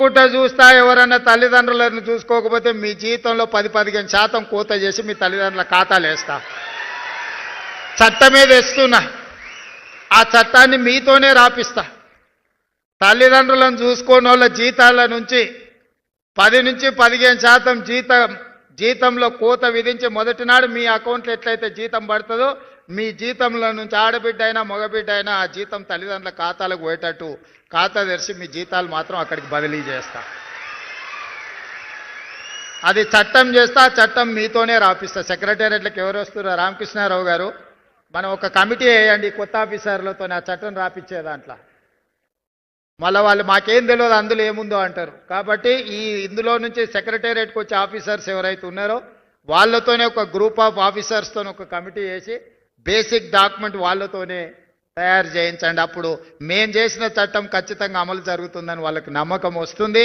పూట చూస్తా ఎవరన్నా తల్లిదండ్రులను చూసుకోకపోతే మీ జీవితంలో పది పదిహేను శాతం కోత చేసి మీ తల్లిదండ్రుల ఖాతాలు వేస్తా. చట్టం మీద వేస్తున్నా. ఆ చట్టాన్ని మీతోనే రాపిస్తా. తల్లిదండ్రులను చూసుకోని వాళ్ళ జీతాల నుంచి పది నుంచి పదిహేను శాతం జీతం జీతంలో కోత విధించి మొదటినాడు మీ అకౌంట్లో ఎట్లయితే జీతం పడుతుందో మీ జీతంలో నుంచి ఆడబిడ్డ అయినా మగబిడ్డ అయినా ఆ జీతం తల్లిదండ్రుల ఖాతాలకు పోయేటట్టు ఖాతా తెరిచి మీ జీతాలు మాత్రం అక్కడికి బదిలీ చేస్తా. అది చట్టం చేస్తా చట్టం మీతోనే రాపిస్తా. సెక్రటేరియట్లకు ఎవరు వస్తున్నారు? రామకృష్ణారావు గారు. మనం ఒక కమిటీ వేయండి కొత్త ఆఫీసర్లతో ఆ చట్టం రాపిచ్చే దాంట్లో. మళ్ళీ వాళ్ళు మాకేం తెలియదు అందులో ఏముందో అంటారు. కాబట్టి ఈ ఇందులో నుంచి సెక్రటేరియట్కి వచ్చే ఆఫీసర్స్ ఎవరైతే ఉన్నారో వాళ్ళతోనే ఒక గ్రూప్ ఆఫ్ ఆఫీసర్స్తో ఒక కమిటీ వేసి బేసిక్ డాక్యుమెంట్ వాళ్ళతోనే తయారు చేయించండి. అప్పుడు మేం చేసిన చట్టం ఖచ్చితంగా అమలు జరుగుతుందని వాళ్ళకి నమ్మకం వస్తుంది.